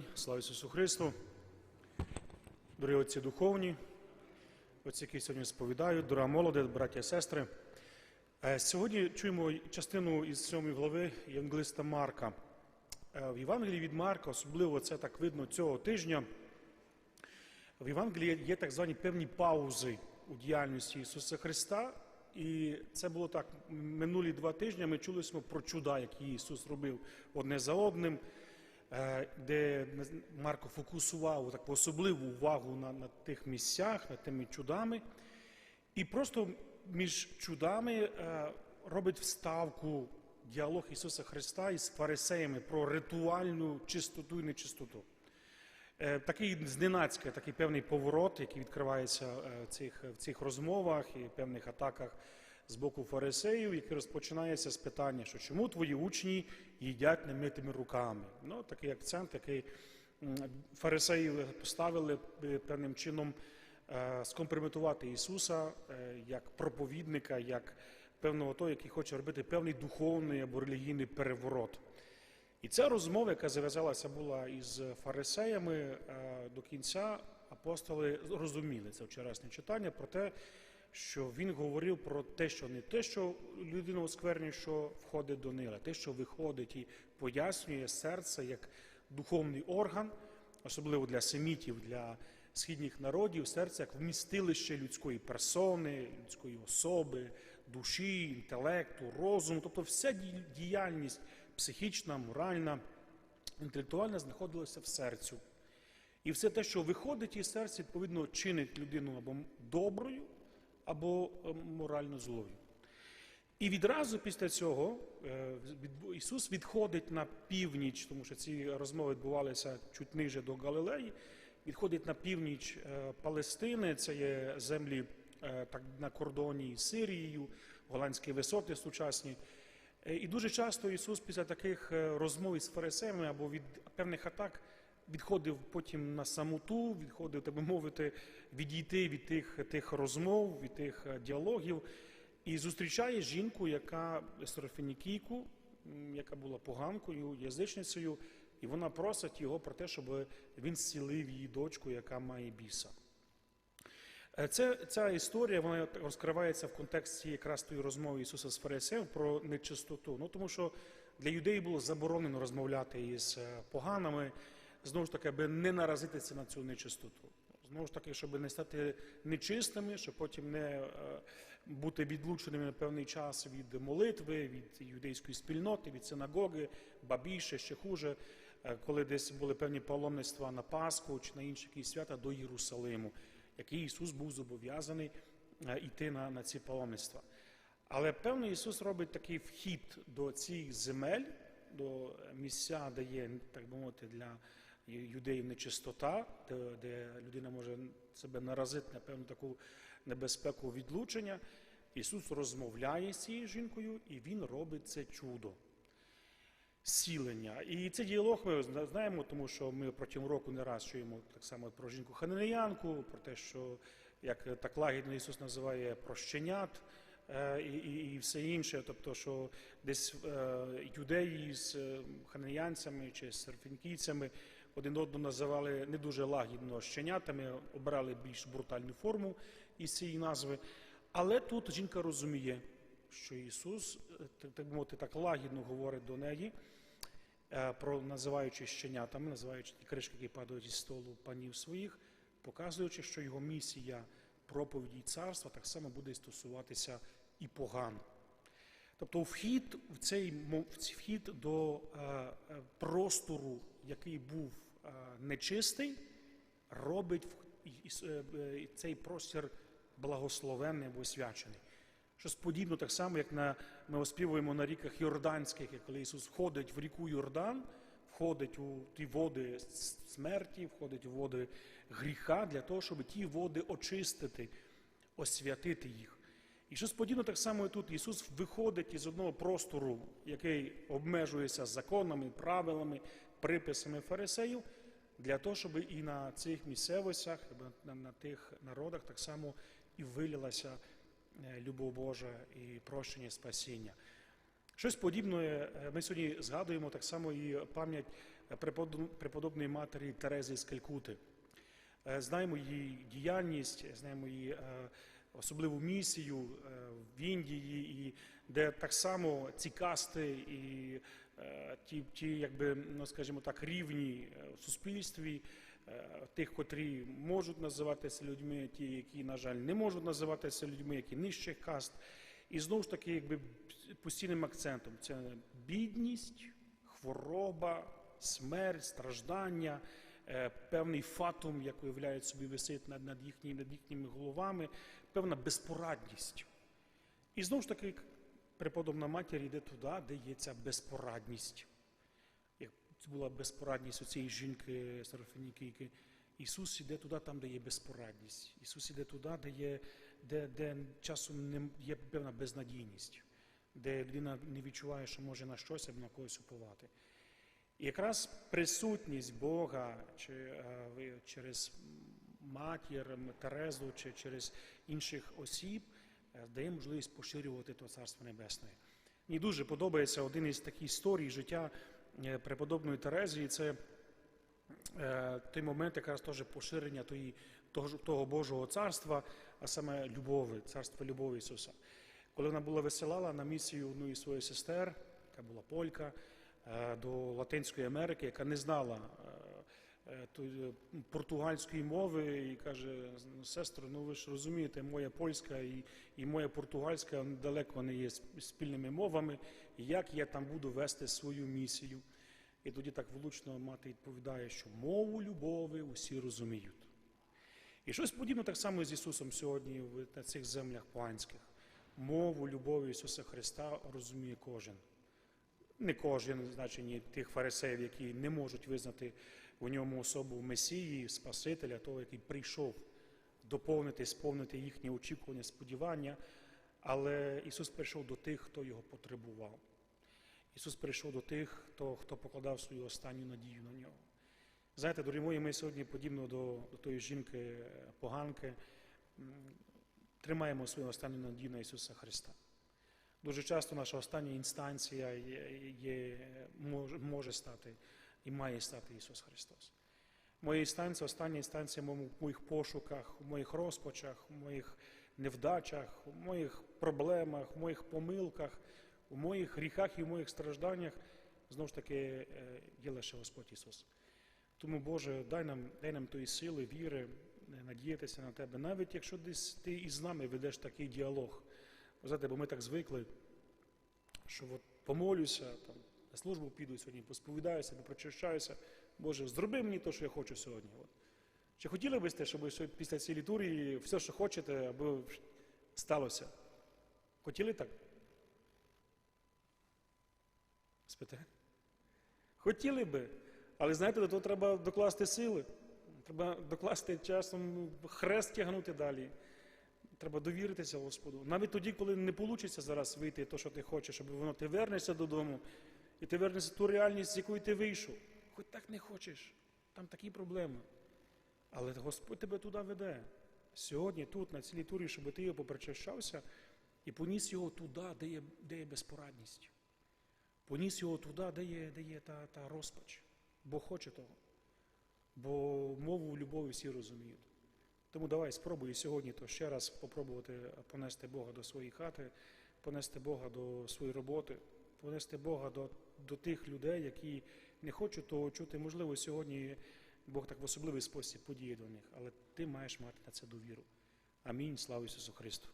день, слава Ісусу Христу. Дорогі отці духовні, отці, які сьогодні сповідають, дорога молоде, браття і сестри. Е, Сьогодні чуємо частину із 7 глави Євангелиста Марка. Е, В Євангелії від Марка, особливо це так видно цього тижня. В Євангелії є так звані певні паузи у діяльності Ісуса Христа. І це було так минулі два тижні. Ми чули про чуда, які Ісус робив одне за одним, де Марко фокусував таку особливу увагу на, на тих місцях, над тими чудами. І просто між чудами е, робить вставку діалог Ісуса Христа із фарисеями про ритуальну чистоту і нечистоту. Е, Такий зненацька, такий певний поворот, який відкривається е, в цих, в цих розмовах і певних атаках з боку фарисеїв, який розпочинається з питання, що чому твої учні їдять немитими руками. Ну, такий акцент, який фарисеї поставили е, певним чином е, скомпрометувати Ісуса е, як проповідника, як певного того, який хоче робити певний духовний або релігійний переворот. І ця розмова, яка зав'язалася була із фарисеями до кінця, апостоли розуміли це вчорашнє читання про те, що він говорив про те, що не те, що людина осквернює, що входить до неї, те, що виходить і пояснює серце як духовний орган, особливо для семітів, для східних народів, серце як вмістилище людської персони, людської особи, душі, інтелекту, розуму, тобто вся діяльність психічна, моральна, інтелектуальна знаходилася в серцю. І все те, що виходить із серця, відповідно, чинить людину або доброю, або е, морально злою. І відразу після цього е, Ісус відходить на північ, тому що ці розмови відбувалися чуть ниже до Галилеї. Відходить на північ е, Палестини, це є землі е, так, на кордоні з Сирією, голландські висоти сучасні. І дуже часто Ісус після таких розмов із фарисеями або від певних атак відходив потім на самоту, відходив, так би мовити, відійти від тих, тих розмов, від тих е, діалогів, і зустрічає жінку, яка серафінікійку, яка була поганкою, язичницею, і вона просить його про те, щоб він зцілив її дочку, яка має біса. Е, Це, ця історія вона розкривається в контексті якраз тої розмови Ісуса з Фарисеєм про нечистоту. Ну тому що для юдеїв було заборонено розмовляти із е, поганими, знову ж таки, аби не наразитися на цю нечистоту. Знову ж таки, щоб не стати нечистими, щоб потім не е, бути відлученими на певний час від молитви, від юдейської спільноти, від синагоги, ба ще хуже, е, коли десь були певні паломництва на Пасху чи на інші якісь свята до Єрусалиму, який Ісус був зобов'язаний е, йти на, на ці паломництва. Але певно Ісус робить такий вхід до цих земель, до місця, де є, так би мовити, для юдеїв нечистота, де, де людина може себе наразити на певну таку небезпеку відлучення. Ісус розмовляє з цією жінкою, і Він робить це чудо. Сілення. І цей діалог ми знаємо, тому що ми протягом року не раз чуємо так само про жінку хананеянку, про те, що як так лагідно Ісус називає прощенят е, і, і, і все інше. Тобто, що десь е, юдеї з е, хананеянцями чи з серфінкійцями один одного називали не дуже лагідно щенятами, обирали більш брутальну форму із цієї назви. Але тут жінка розуміє, що Ісус, е, так мовити, так лагідно говорить до неї, е, про називаючи щенятами, називаючи ті кришки, які падають із столу панів своїх, показуючи, що його місія проповіді царства так само буде стосуватися і поган. Тобто вхід в цей вхід до е, простору, який був е, нечистий, робить е, е, цей простір благословенний або освячений. Щось подібне так само, як ми оспівуємо на ріках Йорданських, коли Ісус входить в ріку Йордан, входить у ті води смерті, входить у води гріха для того, щоб ті води очистити, освятити їх. І щось подібне так само і тут Ісус виходить із одного простору, який обмежується законами, правилами, приписами фарисеїв, для того, щоб і на цих місцевостях, на, тих народах так само і вилилася е, любов Божа і прощення, спасіння. Щось подібне е, ми сьогодні згадуємо так само і пам'ять е, преподобної матері Терези з Калькути. Знаємо її діяльність, знаємо її особливу місію в Індії, і де так само ці касти і е, ті, ті якби, ну, скажімо так, рівні е, в суспільстві, е, тих, котрі можуть називатися людьми, ті, які, на жаль, не можуть називатися людьми, які нижчих каст. І знову ж таки, якби постійним акцентом це бідність, хвороба, смерть, страждання, певний фатум, як уявляють собі, висить над, над, їхні, над їхніми головами, певна безпорадність. І знову ж таки, преподобна матір йде туди, де є ця безпорадність. Як це була безпорадність у цієї жінки Серафінікійки. Ісус іде туди, там, де є безпорадність. Ісус іде туди, де, є, де, де часом не є певна безнадійність, де людина не відчуває, що може на щось або на когось уповати. І якраз присутність Бога чи, е, через матір Терезу чи через інших осіб дає можливість поширювати то Царство Небесне. Мені дуже подобається один із таких історій життя е, преподобної Терезії. Це е, той момент якраз теж поширення тої, того, того Божого царства, а саме любові, царства любові Ісуса. Коли вона була висилала на місію одну із своїх сестер, яка була полька, е, до Латинської Америки, яка не знала е, е, е, португальської мови, і каже: сестро, ну ви ж розумієте, моя польська і, і моя португальська далеко не є спільними мовами. Як я там буду вести свою місію? І тоді так влучно мати відповідає, що мову любові усі розуміють. І щось подібне так само з Ісусом сьогодні на цих землях поганських. Мову любові Ісуса Христа розуміє кожен. Не кожен, значенні тих фарисеїв, які не можуть визнати у ньому особу Месії, Спасителя, того, який прийшов доповнити, сповнити їхні очікування, сподівання. Але Ісус прийшов до тих, хто його потребував. Ісус прийшов до тих, хто, хто покладав свою останню надію на нього. Знаєте, дорогі ми сьогодні, подібно до, до тої жінки е, тримаємо свою останню надію на Ісуса Христа. Дуже часто наша остання інстанція є, може, може стати і має стати Ісус Христос. Моя інстанція, остання інстанція в в моїх пошуках, у моїх розпачах, у моїх невдачах, у моїх проблемах, у моїх помилках, у моїх гріхах і у моїх стражданнях, знову ж таки, е, є лише Господь Ісус. Тому, Боже, дай нам, дай нам тої сили, віри, е, надіятися на Тебе, навіть якщо десь ти із нами ведеш такий діалог. Знаєте, бо ми так звикли, що от помолюся, там, на службу піду сьогодні, посповідаюся, прочищаюся. Боже, зроби мені те, що я хочу сьогодні. От. Чи хотіли б сте, щоб після цієї літургії все, що хочете, аби сталося? Хотіли так? Спите? Хотіли би, але знаєте, до того треба докласти сили. Треба докласти часом хрест тягнути далі. Треба довіритися Господу. Навіть тоді, коли не вийде зараз вийти те, що ти хочеш, щоб воно ти вернешся додому, і ти вернешся ту реальність, з якої ти вийшов. Хоч так не хочеш, там такі проблеми. Але Господь тебе туди веде. Сьогодні, тут, на цій літурі, щоб ти його попричащався і поніс його туди, де є, де є безпорадність. Поніс його туди, де є, де є та, та розпач. Бо хоче того. Бо мову любові всі розуміють. Тому давай спробуй сьогодні то ще раз попробувати понести Бога до своєї хати, понести Бога до своєї роботи, понести Бога до, до тих людей, які не хочуть того чути. Можливо, сьогодні Бог так в особливий спосіб подіє до них, але ти маєш мати на це довіру. Амінь. Слава Ісусу Христу.